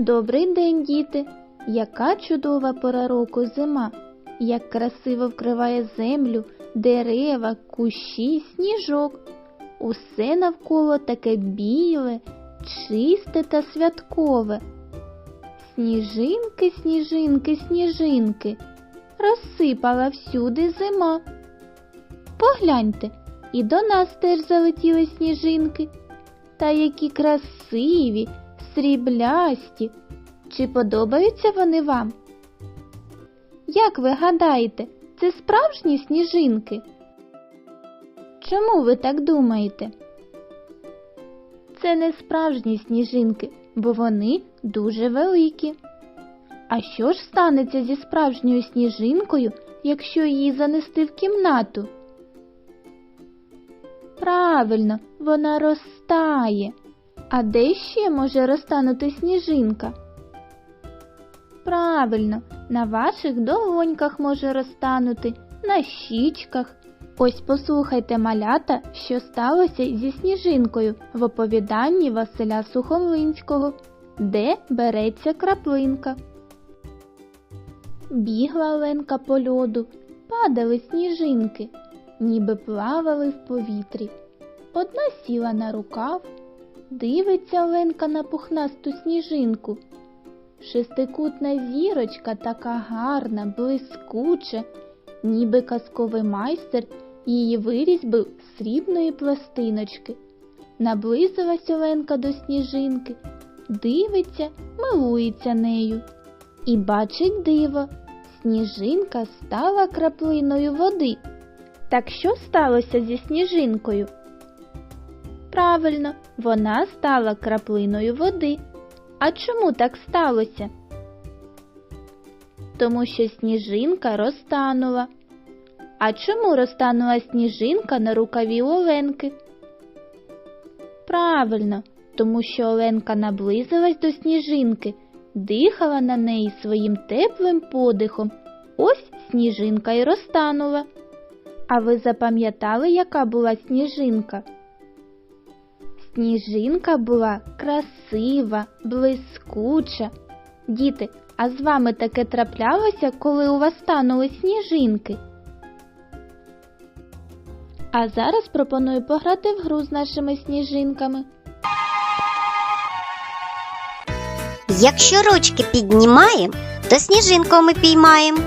Добрий день, діти! Яка чудова пора року зима, як красиво вкриває землю, дерева, кущі, сніжок. Усе навколо таке біле, чисте та святкове. Сніжинки, сніжинки, сніжинки, розсипала всюди зима. Погляньте, і до нас теж залетіли сніжинки. Та які красиві, сріблясті. Чи подобаються вони вам? Як ви гадаєте, це справжні сніжинки? Чому ви так думаєте? Це не справжні сніжинки, бо вони дуже великі. А що ж станеться зі справжньою сніжинкою, якщо її занести в кімнату? Правильно, вона розтає. А де ще може розтанути сніжинка? Правильно, на ваших долоньках може розтанути, на щічках. Ось послухайте малята, що сталося зі сніжинкою в оповіданні Василя Сухомлинського, де береться краплинка. Бігла Оленка по льоду, падали сніжинки, ніби плавали в повітрі. Одна сіла на рукав, дивиться Оленка на пухнасту сніжинку. Шестикутна зірочка така гарна, блискуча, ніби казковий майстер її вирізбив з срібної пластиночки. Наблизилась Оленка до сніжинки, дивиться, милується нею. І бачить диво, сніжинка стала краплиною води. Так що сталося зі сніжинкою? Правильно, вона стала краплиною води. А чому так сталося? Тому що сніжинка розтанула. А чому розтанула сніжинка на рукаві Оленки? Правильно, тому що Оленка наблизилась до сніжинки, дихала на неї своїм теплим подихом. Ось сніжинка й розтанула. А ви запам'ятали, яка була сніжинка? Сніжинка була красива, блискуча. Діти, а з вами таке траплялося, коли у вас танули сніжинки? А зараз пропоную пограти в гру з нашими сніжинками. Якщо ручки піднімаємо, то сніжинку ми піймаємо.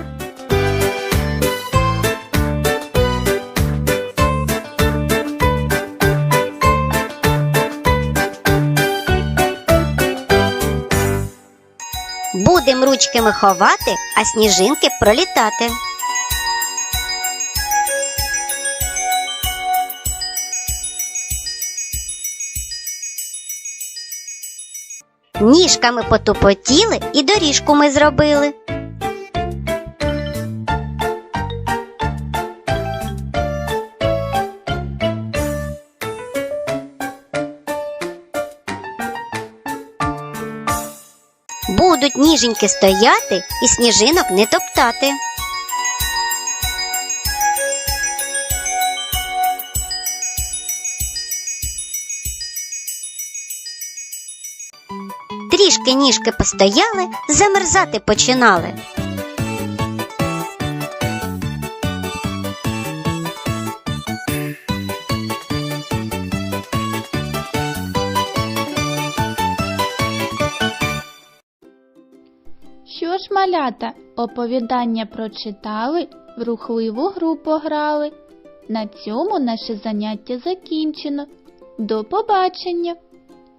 Будем ручками ховати, а сніжинки пролітати. Ніжками потупотіли і доріжку ми зробили. Будуть ніженьки стояти і сніжинок не топтати. Трішки ніжки постояли, замерзати починали. Малята, оповідання прочитали, в рухливу гру пограли. На цьому наше заняття закінчено. До побачення!